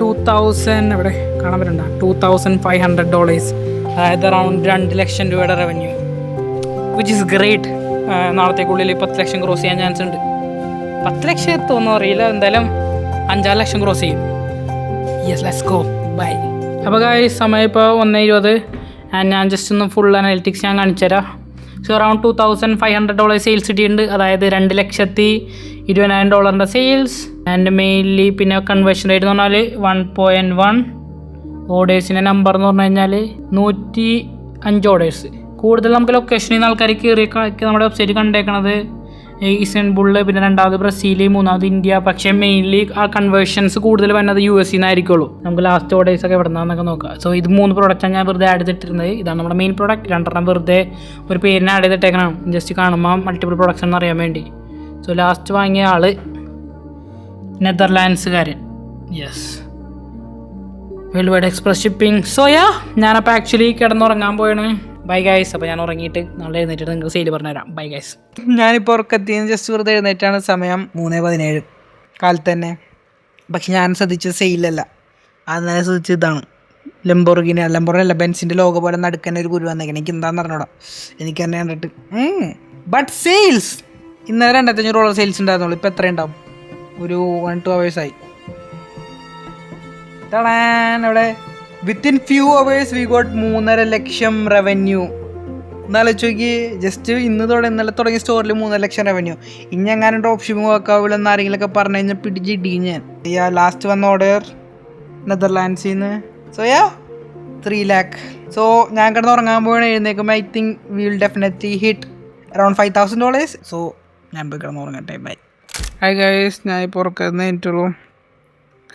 two thousand ഇവിടെ കാണാൻ പറ്റണ്ട two thousand five hundred dollars അതായത് അറൗണ്ട് രണ്ട് ലക്ഷം രൂപയുടെ റവന്യൂ വിച്ച് ഇസ് ഗ്രേറ്റ് നാളത്തേക്കുള്ളിൽ പത്ത് ലക്ഷം ക്രോസ് ചെയ്യാൻ ചാൻസ് ഉണ്ട്. പത്ത് ലക്ഷം എത്തുമെന്ന് അറിയില്ല. എന്തായാലും അഞ്ചാറ് ലക്ഷം ക്രോസ് ചെയ്യും. യെസ് ലെറ്റ്സ് ഗോ ബൈ അപ്പോൾ ഈ സമയം ഇപ്പോൾ ഒന്ന് ഇരുപത്. ഞാൻ ജസ്റ്റ് ഒന്ന് ഫുൾ അനാലിറ്റിക്സ് ഞാൻ കാണിച്ചു തരാം so around two thousand five hundred dollar sales കിട്ടിയിട്ടുണ്ട് അതായത് രണ്ട് ലക്ഷത്തി ഇരുപതിനായിരം ഡോളറിന്റെ സെയിൽസ് ആൻഡ് മെയിൻലി പിന്നെ കൺവേർഷൻ റേറ്റ് എന്ന് പറഞ്ഞാൽ വൺ പോയിന്റ് വൺ ഓർഡേഴ്സിന്റെ നമ്പർ എന്ന് പറഞ്ഞു കഴിഞ്ഞാൽ നൂറ്റി അഞ്ച് ഓർഡേഴ്സ് കൂടുതൽ നമുക്ക് ലൊക്കേഷനിൽ നിന്ന് ആൾക്കാർ കയറി നമ്മുടെ വെബ്സൈറ്റ് കണ്ടേക്കണത് ഇസ്തൻബുളിൽ പിന്നെ രണ്ടാമത് ബ്രസീൽ മൂന്നാമത് ഇന്ത്യ. പക്ഷേ മെയിൻലി ആ കൺവേർഷൻസ് കൂടുതൽ വരുന്നത് യു എസ് നിന്നായിരിക്കുള്ളൂ നമുക്ക് ലാസ്റ്റ് ഓർഡേഴ്സ് ഒക്കെ എവിടെ നിന്നൊക്കെ നോക്കാം. സോ ഇത് മൂന്ന് പ്രോഡക്റ്റാണ് ഞാൻ വെറുതെ ആഡ് ചെയ്തിട്ടിരുന്നത്. ഇതാണ് നമ്മുടെ മെയിൻ പ്രോഡക്റ്റ് രണ്ടെണ്ണം വെറുതെ ഒരു പേരിന് ആഡ് ചെയ്തിട്ടേക്കണം. ജസ്റ്റ് കാണുമ്പോൾ മൾട്ടിപ്പിൾ പ്രൊഡക്ഷൻ എന്ന് അറിയാൻ വേണ്ടി. സോ ലാസ്റ്റ് വാങ്ങിയ ആൾ നെതർലാൻഡ്സുകാരൻ. Yes world wide express shipping so ya ഞാനപ്പോൾ ആക്ച്വലി കിടന്നുറങ്ങാൻ പോയാണ് ബൈ ഗൈസ് അപ്പോൾ ഞാൻ ഉറങ്ങിയിട്ട് നാളെ എഴുന്നേറ്റ് നിങ്ങൾക്ക് സെയിൽ പറഞ്ഞുതരാം. ബൈ ഗൈസ് ഞാനിപ്പോൾ ഉറക്കത്തിന് ജസ്റ്റ് വെറുതെ എഴുന്നേറ്റാണ് സമയം മൂന്ന് പതിനേഴ്. കാലത്ത് തന്നെ. പക്ഷെ ഞാൻ ശ്രദ്ധിച്ച സെയിലല്ല അത് ശ്രദ്ധിച്ച ഇതാണ്. ഇതാണ് ലംബോർഗിന് ലംബോർഗിനല്ല ബെൻസിന്റെ ലോഗോ പോലെ നടക്കുന്ന ഒരു ഗുരു വന്നേക്കണം. എനിക്ക് എന്താണെന്ന് അറിഞ്ഞൂടാ. എനിക്ക് തന്നെ കണ്ടിട്ട്. ബട്ട് സെയിൽസ് ഇന്നലെ രണ്ടായിരത്തഞ്ഞൂറ് ഡോളർ സെയിൽസ് ഉണ്ടായിരുന്നുള്ളൂ. ഇപ്പോൾ എത്ര ഉണ്ടാവും? ഒരു വൺ ടു അവേഴ്സായി തടാൻ അവിടെ within few hours we got മൂന്നര ലക്ഷം റവന്യൂ എന്നാലോചിക്ക് ജസ്റ്റ് ഇന്ന് തുടങ്ങി ഇന്നലെ തുടങ്ങിയ സ്റ്റോറിൽ മൂന്നര ലക്ഷം റവന്യൂ ഇനി എങ്ങാനും ഡ്രോപ്പ് ഷിപ്പിംഗ് വർക്കാവില്ല എന്ന് ആരെങ്കിലുമൊക്കെ പറഞ്ഞു കഴിഞ്ഞാൽ പിടിച്ച് ഇടി ഞാൻ. യാ ലാസ്റ്റ് വന്ന ഓർഡർ നെതർലാൻഡ്സിൽ നിന്ന് so ya three lakh so ഞാൻ കിടന്ന് ഉറങ്ങാൻ പോകണ എഴുന്നേക്കുമ്പോൾ I think will definitely hit around five thousand dollars so ഞാൻ പോയി കിടന്ന് ഉറങ്ങട്ടെ. ബൈ ഹൈ ഗൈസ് ഞാൻ ഇപ്പോൾ ഉറക്കുന്ന എനിക്കുള്ളൂ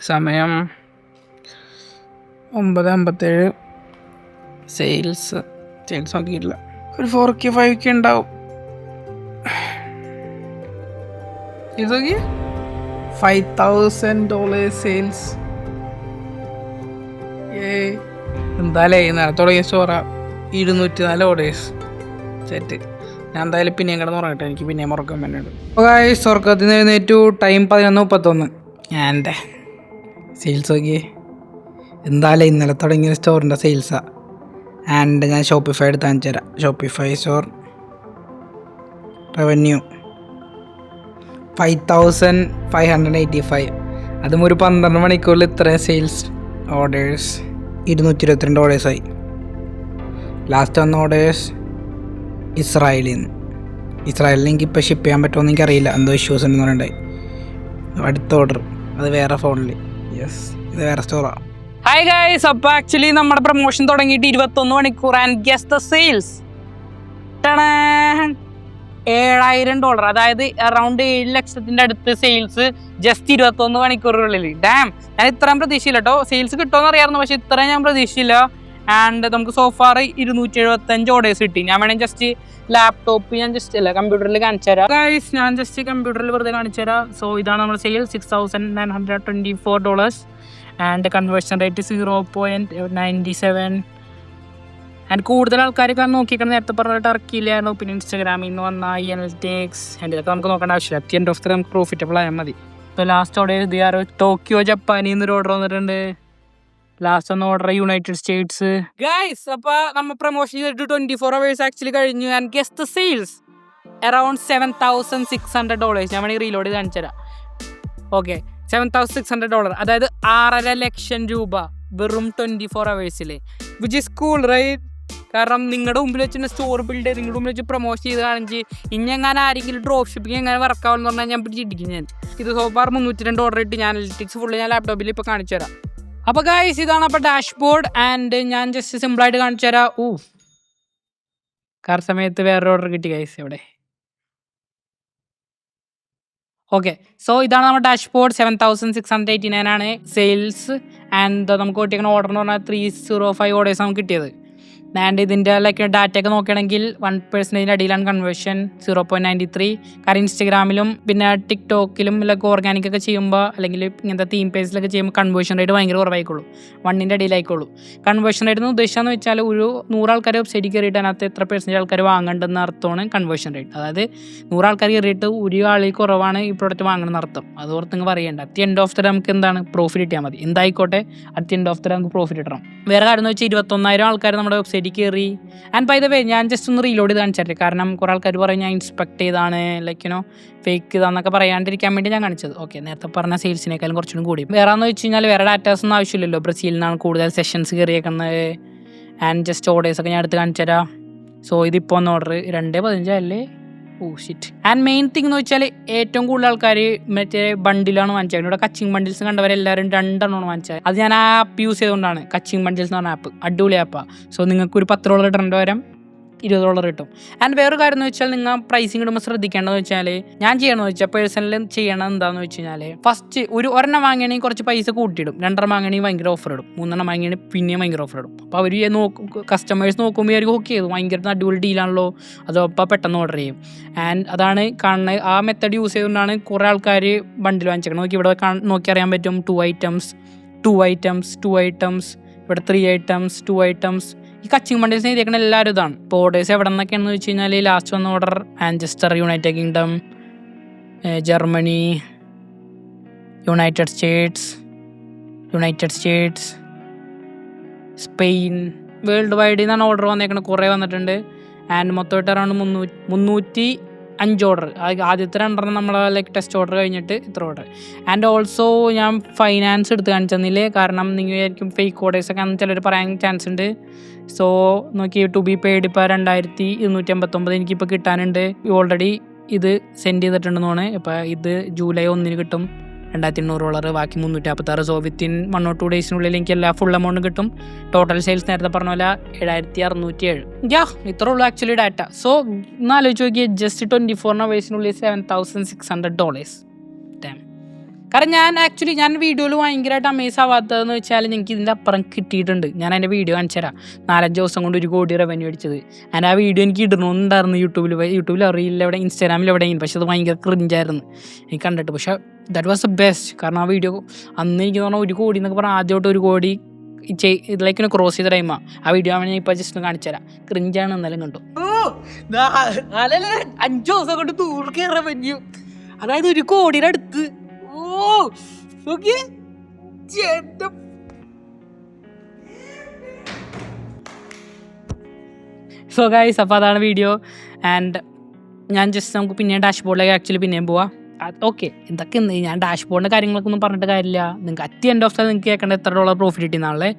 സമയം ഒമ്പത് അമ്പത്തേഴ്. സെയിൽസ് സെയിൽസ് നോക്കിയിട്ടില്ല ഒരു ഫോർ കെ ഫൈവ് കെ ഉണ്ടാവും. ഇത് നോക്കി ഫൈവ് തൗസൻഡ് ഡോളേഴ്സ് സെയിൽസ് ഏ എന്തായാലേ നേരത്തെ തുടങ്ങിയ സ്റ്റോറാ ഇരുന്നൂറ്റി നാല് ഓർഡേഴ്സ് സെറ്റ് ഞാൻ എന്തായാലും പിന്നെയും കിടന്ന് ഉറങ്ങട്ടെ. എനിക്ക് പിന്നെയും ഉറക്കം വേണ്ടിയുണ്ട് സ്വർഗത്തിൽ ഉറക്കത്തിന് എഴുന്നേറ്റു. ടൈം പതിനൊന്ന് മുപ്പത്തൊന്ന്. ഞാൻ എന്റെ സെയിൽസ് നോക്കിയേ. എന്തായാലും ഇന്നലെ തുടങ്ങിയ സ്റ്റോറിന്റെ സെയിൽസാണ് ആൻഡ് ഞാൻ ഷോപ്പിഫൈ എടുത്ത് കാണിച്ചു തരാം. Shopify store revenue five thousand five hundred eighty five അതും ഒരു പന്ത്രണ്ട് മണിക്കൂറിൽ ഇത്രയും സെയിൽസ് ഓർഡേഴ്സ് ഇരുന്നൂറ്റി ഇരുപത്തിരണ്ട് ഓർഡേഴ്സായി ലാസ്റ്റ് വന്ന ഓർഡേഴ്സ് ഇസ്രായേലിൽ നിന്ന്. ഇസ്രായേലിൽ എനിക്ക് ഇപ്പോൾ ഷിപ്പ് ചെയ്യാൻ പറ്റുമോ എന്ന് എനിക്കറിയില്ല. എന്തോ ഇഷ്യൂസ് ഉണ്ടെന്ന് പറയണ്ടായി അടുത്ത ഓർഡർ അത് വേറെ ഫോണിൽ യെസ് ഇത് വേറെ സ്റ്റോറാണ് ഹായ് ഗൈസ് അപ്പോൾ ആക്ച്വലി നമ്മുടെ പ്രൊമോഷൻ തുടങ്ങിയിട്ട് ഇരുപത്തൊന്ന് മണിക്കൂർ ആൻഡ് ഗസ് ദ സെയിൽസ് ഏഴായിരം ഡോളർ അതായത് അറൗണ്ട് ഏഴ് ലക്ഷത്തിന്റെ അടുത്ത് സെയിൽസ് ജസ്റ്റ് ഇരുപത്തൊന്ന് മണിക്കൂറുകളിൽ. ഡാം ഞാൻ ഇത്രയും പ്രതീക്ഷയില്ല കേട്ടോ സെയിൽസ് കിട്ടുമെന്ന് അറിയാമായിരുന്നു പക്ഷെ ഇത്രയും ഞാൻ പ്രതീക്ഷയില്ല. ആൻഡ് നമുക്ക് സോഫാർ ഇരുന്നൂറ്റി എഴുപത്തഞ്ച് ഓർഡേഴ്സ് കിട്ടി. ഞാൻ വേണമെങ്കിൽ ജസ്റ്റ് ലാപ്ടോപ്പ് ഞാൻ ജസ്റ്റ് അല്ല കമ്പ്യൂട്ടറിൽ കാണിച്ചു തരാം. ഗൈസ് ഞാൻ ജസ്റ്റ് കമ്പ്യൂട്ടറിൽ വെറുതെ കാണിച്ചു തരാം. സോ ഇതാണ് നമ്മുടെ sale six thousand nine hundred twenty four dollars and conversion rate zero point ninety seven and കൂടുതൽ ആൾക്കാരൊക്കെ നോക്കിക്കണം നേരത്തെ പറഞ്ഞ ടർക്കിയിലായിരുന്നു പിന്നെ ഇൻസ്റ്റാഗ്രാമിൽ നിന്ന് വന്ന ഐ എൻ ടേക്സ് ആൻഡ് ഇതൊക്കെ നമുക്ക് നോക്കേണ്ട ആവശ്യമില്ല. അറ്റ് എൻഡ് ഓഫ് ദി നമുക്ക് പ്രോഫിറ്റബിൾ ആയാൽ മതി. ഇപ്പോൾ ലാസ്റ്റ് ഓർഡർ എഴുതി ആരോ ടോക്കിയോ ജപ്പാനിൽ നിന്നൊരു ഓർഡർ വന്നിട്ടുണ്ട്. ലാസ്റ്റ് ഒന്ന് ഓർഡർ യുണൈറ്റഡ് സ്റ്റേറ്റ്സ് ഗൈസ് അപ്പോൾ നമ്മൾ പ്രൊമോഷൻ ചെയ്തിട്ട് ട്വന്റി ഫോർ അവേഴ്സ് ആക്ച്വലി കഴിഞ്ഞു and guess sales around seven thousand six hundred dollars ഞാൻ വേണമെങ്കിൽ റീലോഡ് കാണിച്ചു തരാം okay seven thousand six hundred dollar അതായത് ആറര ലക്ഷം രൂപ വെറും ട്വന്റി ഫോർ അവേഴ്സിൽ വിച്ച് ഇസ് കൂൾ റൈറ്റ് കാരണം നിങ്ങളുടെ മുമ്പിൽ വെച്ച് സ്റ്റോർ ബിൽഡ് ചെയ്ത് നിങ്ങളുടെ മുമ്പിൽ വെച്ച് പ്രൊമോഷൻ ചെയ്ത് കാണിച്ച് ഇനി എങ്ങനെ ആരെങ്കിലും ഡ്രോപ്പ് ഷിപ്പിംഗ് എങ്ങനെ വർക്കാവെന്ന് പറഞ്ഞാൽ ഞാൻ പിടിച്ചിരിക്കും ഞാൻ. ഇത് സോഫാർ മുന്നൂറ്റി രണ്ട് ഓർഡർ ഇട്ട് ഞാൻ അനലിറ്റിക്സ് ഫുള്ള് ഞാൻ ലാപ്ടോപ്പിൽ ഇപ്പോൾ കാണിച്ചു തരാം. അപ്പോൾ ഗായ്സ് ഇതാണ് അപ്പോൾ ഡാഷ്ബോർഡ് ആൻഡ് ഞാൻ ജസ്റ്റ് സിമ്പിളായിട്ട് കാണിച്ചു തരാം. ഊ. കാർ സമയത്ത് വേറൊരു ഓർഡർ കിട്ടി ഗൈസ് ഇവിടെ ഓക്കെ സോ ഇതാണ് നമ്മുടെ dashboard seven thousand six hundred eighty nine ആണ് സെയിൽസ് ആൻഡ് നമുക്ക് കിട്ടിയ ഓർഡർ എന്ന് പറഞ്ഞാൽ ത്രീ സീറോ ഫൈവ് ഓർഡേഴ്സ് നമുക്ക് കിട്ടിയത്. ആൻഡ് ഇതിന്റെ ലൈക്ക് ഡാറ്റ ഒക്കെ നോക്കുകയാണെങ്കിൽ വൺ പെർസെന്റേജിന്റെ അടിയിലാണ് conversion zero point ninety three കാരണം ഇൻസ്റ്റഗ്രാമിലും പിന്നെ ടിക്ടോക്കിലും ലൈക്ക് ഓർഗാനിക് ഒക്കെ ചെയ്യുമ്പോൾ അല്ലെങ്കിൽ ഇങ്ങനത്തെ തീം പേജിലൊക്കെ ചെയ്യുമ്പോൾ കൺവേർഷൻ റേറ്റ് ഭയങ്കര കുറവായിക്കോളൂ. വണ്ണിന്റെ അടിയിലായിക്കോളൂ. കൺവേർഷൻ റേറ്റ് എന്ന് ഉദ്ദേശിച്ചതെന്ന് വെച്ചാൽ ഒരു നൂറ് ആൾക്കാർ വെബ്സൈറ്റിൽ കയറിയിട്ട് അതിനകത്ത് എത്ര പെർസെന്റേജ് ആൾക്കാർ വാങ്ങേണ്ടെന്ന അർത്ഥമാണ് കൺവേർഷൻ റേറ്റ് അതായത് നൂറ് ആൾക്കാർ കയറിയിട്ട് ഒരു ആളിൽ കുറവാണ് ഈ പ്രോഡക്റ്റ് വാങ്ങണമെന്ന് അർത്ഥം. അത് ഓർത്ത് നിങ്ങൾ പറയേണ്ട. അറ്റ് എൻഡ് ഓഫ് ദ നമുക്ക് എന്താണ്? പ്രോഫിറ്റ് കിട്ടിയാൽ മതി. എന്തായിക്കോട്ടെ? അറ്റ് എൻഡ് ഓഫ് ദ നമുക്ക് പ്രോഫിറ്റ് കിട്ടണം. വേറെ കാര്യം എന്ന് വെച്ചാൽ ഇരുപത്തൊന്നായിരം ആൾക്കാർ നമ്മുടെ വെബ്സൈറ്റിൽ കയറി ആൻഡ് ബൈ ദ വേ ഞാൻ ജസ്റ്റ് ഒന്ന് റീലോഡ് ചെയ്ത് കാണിച്ചിട്ടില്ല കാരണം കുറേ ആൾക്കാർ പറയും ഞാൻ ഇൻസ്പെക്ട് ചെയ്താണ് ലൈക്ക് യുനോ ഫേക്ക് ഇതാന്നൊക്കെ പറയാണ്ടിരിക്കാൻ വേണ്ടി ഞാൻ കാണിച്ചത്. ഓക്കെ നേരത്തെ പറഞ്ഞ സെയിൽസിനേക്കാളും കുറച്ചും കൂടി. വേറെ എന്ന് വെച്ച് കഴിഞ്ഞാൽ വേറെ ഡാറ്റാസ് ഒന്നും ആവശ്യമില്ലല്ലോ. ബ്രസീലിൽ നിന്നാണ് കൂടുതൽ സെഷൻസ് കയറിയേക്കുന്നത്. ആൻഡ് ജസ്റ്റ് ഓർഡേഴ്സ് ഒക്കെ ഞാൻ എടുത്ത് കാണിച്ചു തരാം സോ ഇതിപ്പോൾ ഒന്ന് ഓർഡർ രണ്ട് പതിനഞ്ചല്ലേ ഓ ആൻഡ് മെയിൻ തിങ് എന്ന് വെച്ചാൽ ഏറ്റവും കൂടുതൽ ആൾക്കാർ മറ്റേ ബണ്ടിലാണ് വാങ്ങിച്ചത്. ഇവിടെ കച്ചിങ് ബണ്ടിൽസ് കണ്ടവരെല്ലാവരും രണ്ടെണ്ണമാണ് വാങ്ങിച്ചത്. അത് ഞാൻ ആ ആപ്പ് യൂസ് ചെയ്തുകൊണ്ടാണ് കച്ചിങ് ബണ്ടിൽസ് എന്ന് പറഞ്ഞ ആപ്പ് അടിപൊളി ആപ്പാണ് സോ നിങ്ങൾക്ക് ഒരു പത്ത് ഡോളർ ഇടേണ്ട വരം ഇരുപത് ഡോളർ കിട്ടും. ആൻഡ് വേറൊരു കാര്യം എന്ന് വെച്ചാൽ നിങ്ങൾ പ്രൈസിങ് ഇടുമ്പോൾ ശ്രദ്ധിക്കേണ്ടതെന്ന് വെച്ചാൽ ഞാൻ ചെയ്യണമെന്ന് വെച്ചാൽ പേഴ്സണലി ചെയ്യണം എന്താണെന്ന് വെച്ച് കഴിഞ്ഞാൽ ഫസ്റ്റ് ഒരു ഒരെണ്ണം വാങ്ങണമെങ്കിൽ കുറച്ച് പൈസ കൂട്ടിയിടും. രണ്ടെണ്ണം വാങ്ങണമെങ്കിൽ ഭയങ്കര ഓഫർ ഇടും. മൂന്നെണ്ണം വാങ്ങണമെങ്കിൽ പിന്നെയും ഭയങ്കര ഓഫർ ഇടും. അപ്പോൾ അവർ നോക്കും കസ്റ്റമേഴ്സ് നോക്കുമ്പോൾ അവർ ഓക്കെ ചെയ്തു. ഭയങ്കര അടിപൊളി ഡീലാണല്ലോ അതോ അപ്പോൾ പെട്ടെന്ന് ഓർഡർ ചെയ്യും. ആൻഡ് അതാണ് കാണുന്നത് ആ മെത്തേഡ് യൂസ് ചെയ്തുകൊണ്ടാണ് കുറേ ആൾക്കാർ ബണ്ടിൽ വാങ്ങിച്ചേക്കുന്നത് നോക്കി ഇവിടെ നോക്കി അറിയാൻ പറ്റും. Two items two items two items ഇവിടെ ത്രീ ഐറ്റംസ് ടു ഐറ്റംസ് ഈ കച്ചിങ് ബണ്ടിൽസ് ഇരിക്കുന്ന എല്ലാവരും ഇതാണ്. ഓർഡേഴ്സ് എവിടെ നിന്നൊക്കെയാണെന്ന് വെച്ച് കഴിഞ്ഞാൽ ലാസ്റ്റ് വന്ന order Manchester United Kingdom Germany United States United States Spain world വൈഡിൽ നിന്നാണ് ഓർഡർ വന്നേക്കുന്നത് കുറേ വന്നിട്ടുണ്ട്. ആൻഡ് മൊത്തമായിട്ട് അറൗണ്ട് മുന്നൂറ്റി മുന്നൂറ്റി അഞ്ച് ഓർഡർ ആദ്യത്തെ രണ്ടെണ്ണം നമ്മളെ ലൈക്ക് ടെസ്റ്റ് ഓർഡർ കഴിഞ്ഞിട്ട് ഇത്ര ഓർഡർ ആൻഡ് ഓൾസോ ഞാൻ ഫൈനാൻസ് എടുത്ത് കാണിച്ചെന്നില്ലേ? കാരണം നിങ്ങൾ വിചാരിക്കും ഫേക്ക് ഓർഡേഴ്സ് ഒക്കെ ചിലർ പറയാൻ ചാൻസ് ഉണ്ട്. സോ നോക്കി ടു ബി പെയ്ഡ് ഇപ്പോൾ രണ്ടായിരത്തി ഇരുന്നൂറ്റി അമ്പത്തൊമ്പത് എനിക്കിപ്പോൾ കിട്ടാനുണ്ട്. ഓൾറെഡി ഇത് സെൻഡ് ചെയ്തിട്ടുണ്ടെന്നാണ് ഇപ്പോൾ ഇത് ജൂലൈ ഒന്നിന് കിട്ടും. രണ്ടായിരത്തി എണ്ണൂറ് ഡോളർ ബാക്കി മുന്നൂറ്റി നാൽപ്പത്താറ് so within one or two ഡേയ്സിനുള്ളിൽ എനിക്ക് എല്ലാ ഫുൾ എമൗണ്ട് കിട്ടും. ടോട്ടൽ സെയിൽസ് നേരത്തെ പറഞ്ഞ പോലെ ഏഴായിരത്തി അറുന്നൂറ്റി ഏഴ് യാ ഇത്രേ ഉള്ളൂ ആക്ച്വലി ഡാറ്റ സോ ഒന്ന് ആലോചിച്ച് നോക്കിയാൽ just twenty four അവേഴ്സിനുള്ളിൽ seven thousand six hundred dollars കാരണം ഞാൻ ആക്ച്വലി ഞാൻ വീഡിയോയിൽ ഭയങ്കരമായിട്ട് അമേസ് ആവാത്തതെന്ന് വെച്ചാൽ എനിക്ക് ഇതിന്റെ അപ്പുറം കിട്ടിയിട്ടുണ്ട്. ഞാൻ അതിന്റെ വീഡിയോ കാണിച്ചു തരാം. നാലഞ്ച് ദിവസം കൊണ്ട് ഒരു കോടി റവന്യൂ അടിച്ചത്. ഞാൻ ആ വീഡിയോ എനിക്ക് ഇടണമെന്നുണ്ടായിരുന്നു യൂട്യൂബിൽ യൂട്യൂബിൽ അറിയില്ല എവിടെ ഇൻസ്റ്റാഗ്രാമിൽ എവിടെയെങ്കിലും. പക്ഷെ അത് ഭയങ്കര ക്രിഞ്ചായിരുന്നു എനിക്ക് കണ്ടിട്ട്. പക്ഷെ ദാറ്റ് വാസ് ദ ബെസ്റ്റ് കാരണം ആ വീഡിയോ അന്ന് എനിക്ക് തോന്നുന്നു ഒരു കോടി എന്നൊക്കെ പറഞ്ഞാൽ ആദ്യമായിട്ട് ഒരു കോടി ഇതിലേക്ക് ക്രോസ് ചെയ്ത ടൈമാണ് ആ. വീഡിയോ ഞാൻ ഇപ്പോൾ ജസ്റ്റ് കാണിച്ചു തരാം. ക്രിഞ്ചാണ് എന്നാലും കണ്ടു. അഞ്ചു ദിവസം കൊണ്ട് നൂറ് കയറാൻ അതായത് ഒരു കോടിയുടെ അടുത്ത് നോക്കിയേ. ചേട്ടൻ. സോ ഗൈസ് അപ്പോൾ അതാണ് വീഡിയോ ആൻഡ് ഞാൻ ജസ്റ്റ് നമുക്ക് പിന്നെ ഡാഷ്ബോർഡിലേക്ക് ആക്ച്വലി പിന്നെയും പോവാം. ഓക്കെ ഇതൊക്കെ ഞാൻ ഡാഷ്ബോർഡിന്റെ കാര്യങ്ങളൊക്കെ ഒന്നും പറഞ്ഞിട്ട് കാര്യമില്ല. നിങ്ങൾക്ക് അറ്റ് എൻഡ് ഓഫ് ദ നിങ്ങൾക്ക് കേൾക്കേണ്ട എത്ര ഡോളർ പ്രോഫിറ്റ് കിട്ടിയെന്നാണല്ലേ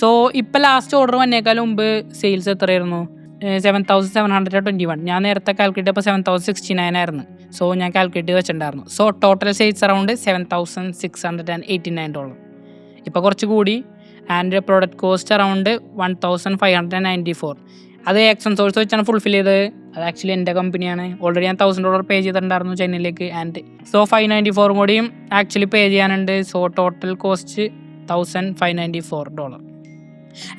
സോ ഇപ്പോൾ ലാസ്റ്റ് ഓർഡർ വന്നേക്കാളും മുമ്പ് സെയിൽസ് എത്രയായിരുന്നു? Seven thousand seven hundred twenty one ഞാൻ നേരത്തെ കാൽക്കുലേറ്റ് അപ്പോൾ സെവൻ തൗസൻഡ് സിക്സ്റ്റി നയൻ ആയിരുന്നു. സോ ഞാൻ കാൽക്കുലേറ്റ് വെച്ചിട്ടുണ്ടായിരുന്നു. So total sales around seven thousand six hundred and eighty nine dollar ഇപ്പോൾ കുറച്ച് കൂടി. And product cost around one thousand five hundred and ninety four അത് എക്സൺ സോഴ്സ് വെച്ചാണ് fulfil ചെയ്തത്. അത് ആക്ച്വലി എന്റെ കമ്പനിയാണ് ഓൾറെഡി ഞാൻ തൗസൻഡ് ഡോളർ പേ ചെയ്തിട്ടുണ്ടായിരുന്നു ചൈനയിലേക്ക് ആൻഡ് സോ ഫൈവ് നയന്റി ഫോറും കൂടിയും ആക്ച്വലി പേ ചെയ്യാനുണ്ട്. So total cost thousand five ninety four dollar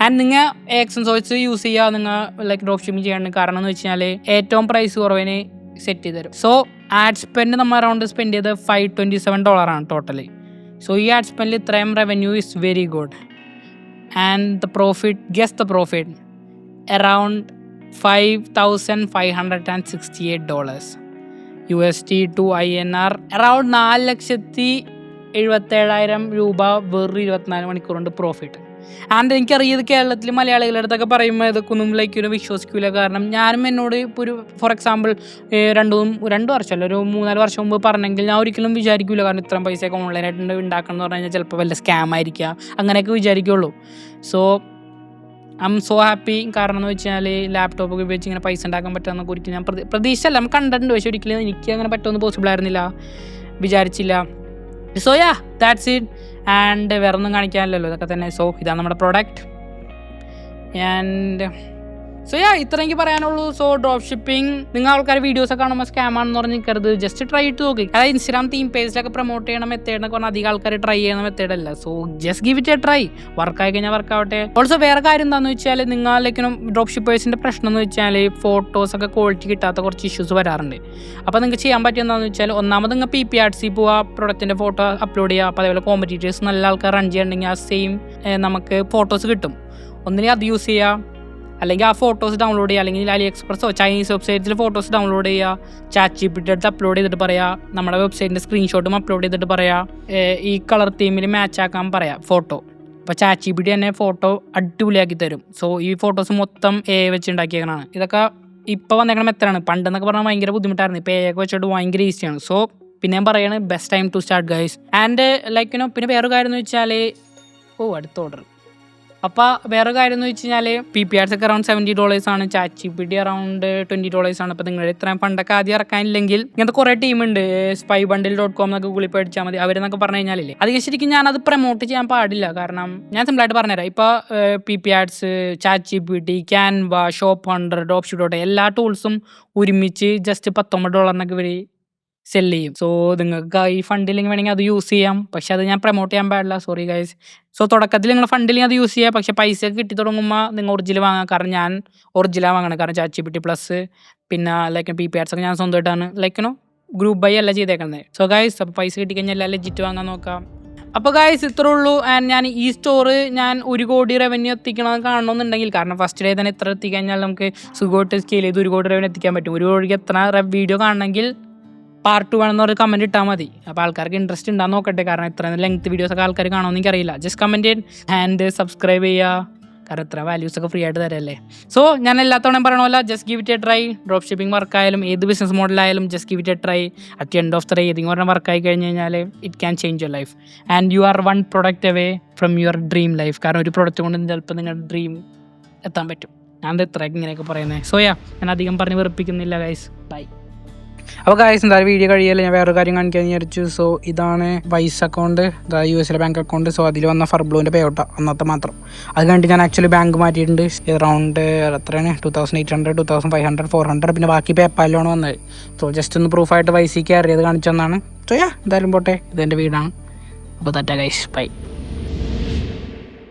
and നിങ്ങൾ എക്സൺ സോഴ്സ് യൂസ് ചെയ്യുക നിങ്ങൾ ലൈക്ക് ഡ്രോപ്പ് ഷിപ്പിംഗ് ചെയ്യാണ് കാരണം എന്ന് വെച്ച് കഴിഞ്ഞാൽ ഏറ്റവും പ്രൈസ് കുറവിന് സെറ്റ് ചെയ്ത് തരും സോ ആഡ് സ്പെൻഡ് നമ്മൾ അറൗണ്ട് സ്പെൻഡ് ചെയ്ത് ഫൈവ് ട്വന്റി സെവൻ ഡോളറാണ് ടോട്ടലി സോ ഈ ആഡ് സ്പെൻഡിൽ ഇത്രയും revenue is very good and the profit guess the profit around five thousand five hundred and sixty eight dollars U S D to I N R around നാല് ലക്ഷത്തി എഴുപത്തേഴായിരം രൂപ വെറും ഇരുപത്തിനാല് മണിക്കൂർ കൊണ്ട് പ്രോഫിറ്റ് ആൻഡ് എനിക്കറിയത് കേരളത്തിൽ മലയാളികളുടെ അടുത്തൊക്കെ പറയുമ്പോൾ ഇതൊക്കെ ഒന്നും ലൈക്ക് ഒരു വിശ്വസിക്കില്ല കാരണം ഞാനും എന്നോട് ഇപ്പോൾ ഒരു ഫോർ എക്സാമ്പിൾ രണ്ടു രണ്ട് വർഷമല്ല ഒരു മൂന്നാൽ വർഷം മുമ്പ് പറഞ്ഞെങ്കിൽ ഞാൻ ഒരിക്കലും വിചാരിക്കില്ല കാരണം ഇത്രയും പൈസയൊക്കെ ഓൺലൈനായിട്ട് ഉണ്ടാക്കണം എന്ന് പറഞ്ഞു കഴിഞ്ഞാൽ ചിലപ്പോൾ വല്ല സ്കാം ആയിരിക്കുക അങ്ങനെയൊക്കെ വിചാരിക്കുള്ളൂ. So I'm so happy കാരണം എന്ന് വെച്ചാൽ ലാപ്ടോപ്പ് ഒക്കെ ഉപയോഗിച്ച് ഇങ്ങനെ പൈസ ഉണ്ടാക്കാൻ പറ്റുമെന്നൊക്കെ ഒരിക്കലും ഞാൻ പ്രതി പ്രതീക്ഷയല്ല. നമുക്ക് കണ്ടിട്ടുണ്ട്. പക്ഷേ ഒരിക്കലും എനിക്ക് അങ്ങനെ പറ്റുമെന്ന് പോസിബിൾ ആയിരുന്നില്ല. വിചാരിച്ചില്ല. സോയാ ദാറ്റ്സ് ഇറ്റ് ആൻഡ് വേറൊന്നും കാണിക്കാനില്ലല്ലോ. ഇതൊക്കെ തന്നെ. സോ ഇതാണ് നമ്മുടെ പ്രോഡക്റ്റ് ആൻഡ് സോ യാ ഇത്ര എനിക്ക് പറയാനുള്ളൂ. സോ ഡ്രോപ്പ് ഷിപ്പിംഗ് നിങ്ങൾ ആൾക്കാർ വീഡിയോസ് ഒക്കെ കാണുമ്പോൾ സ്കാം ആണെന്ന് പറഞ്ഞ് നിൽക്കരുത് ജസ്റ്റ് ട്രൈ ഇട്ട് നോക്കി. അതായത് ഇൻസ്റ്റാഗ്രാം തീം പേജിലൊക്കെ പ്രൊമോട്ട് ചെയ്യണം മെത്തേഡ് എന്നൊക്കെ പറഞ്ഞാൽ അധികം ആൾക്കാർ ട്രൈ ചെയ്യണ മെത്തേഡ് അല്ല. So just give it a try വർക്കായി കഴിഞ്ഞാൽ വർക്ക് ആവട്ടെ. ഓൾസോ വേറെ കാര്യം എന്താണെന്ന് വെച്ചാൽ നിങ്ങളിലേക്കും ഡ്രോപ്പ് ഷിപ്പേഴ്സിന്റെ പ്രശ്നം എന്ന് വെച്ചാൽ ഫോട്ടോസ് ഒക്കെ ക്വാളിറ്റി കിട്ടാത്ത കുറച്ച് ഇഷ്യൂസ് വരാറുണ്ട്. അപ്പോൾ നിങ്ങൾക്ക് ചെയ്യാൻ പറ്റിയ എന്താണെന്ന് വെച്ചാൽ ഒന്നാമത് നിങ്ങൾ പി പി ആർ സി പോവുക പ്രൊഡക്റ്റിന്റെ ഫോട്ടോ അപ്ലോഡ് ചെയ്യുക. അപ്പോൾ അതേപോലെ കോമ്പറ്റീറ്റേഴ്സ് നല്ല ആൾക്കാർ റൺ ചെയ്യുന്നുണ്ടെങ്കിൽ ആ സെയിം നമുക്ക് ഫോട്ടോസ് കിട്ടും. ഒന്നിനെ അത് യൂസ് ചെയ്യുക അല്ലെങ്കിൽ ആ ഫോട്ടോസ് ഡൗൺലോഡ് ചെയ്യുക. അല്ലെങ്കിൽ അലി എക്സ്പ്രസ്സോ ചൈനീസ് വെബ്സൈറ്റിൽ ഫോട്ടോസ് ഡൗൺലോഡ് ചെയ്യുക. ചാറ്റ് ജി പി ടി അടുത്ത് അപ്ലോഡ് ചെയ്തിട്ട് പറയുക നമ്മുടെ വെബ്സൈറ്റിന്റെ സ്ക്രീൻഷോട്ടും അപ്ലോഡ് ചെയ്തിട്ട് പറയുക ഈ കളർ തീമിൽ മാച്ച് ആക്കാൻ പറയാം ഫോട്ടോ അപ്പോൾ ചാറ്റ് ജി പി ടി തന്നെ ഫോട്ടോ അടിപൊളിയാക്കി തരും. സോ ഈ ഫോട്ടോസ് മൊത്തം എ വെച്ച് ഉണ്ടാക്കിയേക്കണാണ് ഇതൊക്കെ ഇപ്പോൾ വന്നേക്കണ എത്രയാണ് പണ്ടെന്നൊക്കെ പറഞ്ഞാൽ ഭയങ്കര ബുദ്ധിമുട്ടായിരുന്നു. ഇപ്പോൾ എ വെച്ചിട്ട് ഭയങ്കര ഈസിയാണ് സോ പിന്നെ ഞാൻ പറയാണ് best time to start guys and like you know പിന്നെ വേറൊരു കാര്യം എന്ന് വെച്ചാൽ ഓ അടുത്ത ഓർഡർ അപ്പോൾ വേറെ കാര്യം എന്ന് വെച്ച് കഴിഞ്ഞാൽ പി പി ആർസ് ഒക്കെ അറൗണ്ട് സെവന്റി ഡോളേഴ്സ് ആണ്. ചാച്ചി പിടി അറൗണ്ട് ട്വന്റി ഡോളേഴ്സ് ആണ്. അപ്പോൾ നിങ്ങൾ ഇത്രയും പണ്ടൊക്കെ ആദ്യം ഇറക്കാനില്ലെങ്കിൽ ഇങ്ങനത്തെ കുറേ ടീമുണ്ട് സ്പൈ ബണ്ടിൽ ഡോട്ട് കോം എന്നൊക്കെ ഗൂഗിളിൽ പഠിച്ചാൽ മതി. അവരെന്നൊക്കെ പറഞ്ഞു കഴിഞ്ഞാലേ അത് ശരിക്കും ഞാൻ അത് പ്രൊമോട്ട് ചെയ്യാൻ പാടില്ല. കാരണം ഞാൻ സിമ്പിളായിട്ട് പറഞ്ഞുതരാം. ഇപ്പോൾ P P arts ചാച്ചി P T Canva shop hundred dope dot എല്ലാ ടൂൾസും ഒരുമിച്ച് ജസ്റ്റ് പത്തൊമ്പത് ഡോളറിനൊക്കെ ഇവർ സെൽ ചെയ്യും. സോ നിങ്ങൾക്ക് ഈ ഫണ്ടില്ലെങ്കിൽ വേണമെങ്കിൽ അത് യൂസ് ചെയ്യാം. പക്ഷെ അത് ഞാൻ പ്രൊമോട്ട് ചെയ്യാൻ പാടില്ല. സോറി ഗൈസ് സോ തുടക്കത്തിൽ നിങ്ങൾ ഫണ്ടില്ലെങ്കിൽ അത് യൂസ് ചെയ്യുക. പക്ഷേ പൈസ കിട്ടി തുടങ്ങുമ്പോൾ നിങ്ങൾ ഒറിജിനൽ വാങ്ങാം. കാരണം ഞാൻ ഒറിജിനൽ വാങ്ങണം. കാരണം ചാച്ചി പിട്ടി പ്ലസ് പിന്നെ ലൈക്ക് പി പി ആർസ് ഒക്കെ ഞാൻ സ്വന്തമായിട്ടാണ് ലൈക്കണോ ഗ്രൂപ്പ് ബൈ അല്ല ചെയ്തേക്കുന്നത് സോ ഗൈസ് അപ്പോൾ പൈസ കിട്ടി കഴിഞ്ഞാൽ എല്ലാം ലെജിറ്റ് വാങ്ങാൻ നോക്കാം. അപ്പോൾ ഗൈസ് ഇത്രേ ഉള്ളൂ. ആൻഡ് ഞാൻ ഈ സ്റ്റോറ് ഞാൻ ഒരു കോടി റവന്യൂ എത്തിക്കണം കാണണമെന്നുണ്ടെങ്കിൽ കാരണം ഫസ്റ്റ് ഡേ തന്നെ ഇത്ര എത്തിക്കഴിഞ്ഞാൽ നമുക്ക് സുഖമായിട്ട് സ്കെയിൽ ചെയ്ത് ഒരു കോടി റവന്യൂ എത്തിക്കാൻ പറ്റും. ഒരു കോടിക്ക് എത്ര വീഡിയോ കാണണമെങ്കിൽ പാർട്ട് ടു വേണമെന്ന് പറഞ്ഞ് കമന്റ് ഇട്ടാൽ മതി. അപ്പോൾ ആൾക്കാർക്ക് ഇൻട്രസ്റ്റ് ഉണ്ടാകുന്ന നോക്കട്ടെ. കാരണം ഇത്ര ലെങ്ത് വീഡിയോസ് ഒക്കെ ആൾക്കാർ കാണുമെന്ന് എനിക്കറിയില്ല. ജസ്റ്റ് കമന്റ് ചെയ്യാൻ ആൻഡ് സബ്സ്ക്രൈബ് ചെയ്യുക കാരണം ഇത്ര വാല്യൂസ് ഒക്കെ ഫ്രീ ആയിട്ട് തരല്ലേ. സോ ഞാൻ എല്ലാത്തവണയും പറയണ പോലെ just give it a try drop shipping വർക്കായാലും ഏത് business മോഡലായാലും just give it a try at end of the day ഏതെങ്കിലും പറഞ്ഞ ആയി കഴിഞ്ഞ് കഴിഞ്ഞാൽ it can change your life and you are one product away from your dream life കാരണം ഒരു product കൊണ്ട് ചിലപ്പോൾ നിങ്ങളുടെ ഡ്രീം എത്താൻ പറ്റും. ഞാൻ ഇത്രയൊക്കെ ഇങ്ങനെയൊക്കെ പറയുന്നത് സോയാ ഞാൻ അധികം പറഞ്ഞ് വെറുപ്പിക്കുന്നില്ല ഗൈസ് ബൈ അപ്പോൾ കാര്യം എന്തായാലും വീഡിയോ കഴിയല്ലേ? ഞാൻ വേറൊരു കാര്യം കാണിക്കാൻ വിചാരിച്ചു. സോ ഇതാണ് വൈസ് അക്കൗണ്ട് യു എസിലെ ബാങ്ക് അക്കൗണ്ട് സോ അതിൽ വന്ന ഫർബ്ലൂവിന്റെ പേ ഔട്ടാണ് അന്നത്തെ മാത്രം. അത് കണ്ടിട്ട് ഞാൻ ആക്ച്വലി ബാങ്ക് മാറ്റിയിട്ടുണ്ട്. അറൗണ്ട് എത്രയാണ്? Two thousand eight hundred two thousand five hundred four hundred പിന്നെ ബാക്കി പേപ്പാലിലാണ് വന്നത്. സോ ജസ്റ്റ് ഒന്ന് പ്രൂഫായിട്ട് വൈസിക്ക് അറിയത് കാണിച്ചു തന്നാണ് സോ യാ എന്തായാലും പോട്ടെ. ഇതെന്റെ വീടാണ്. അപ്പോൾ തറ്റ ഗൈസ് ബൈ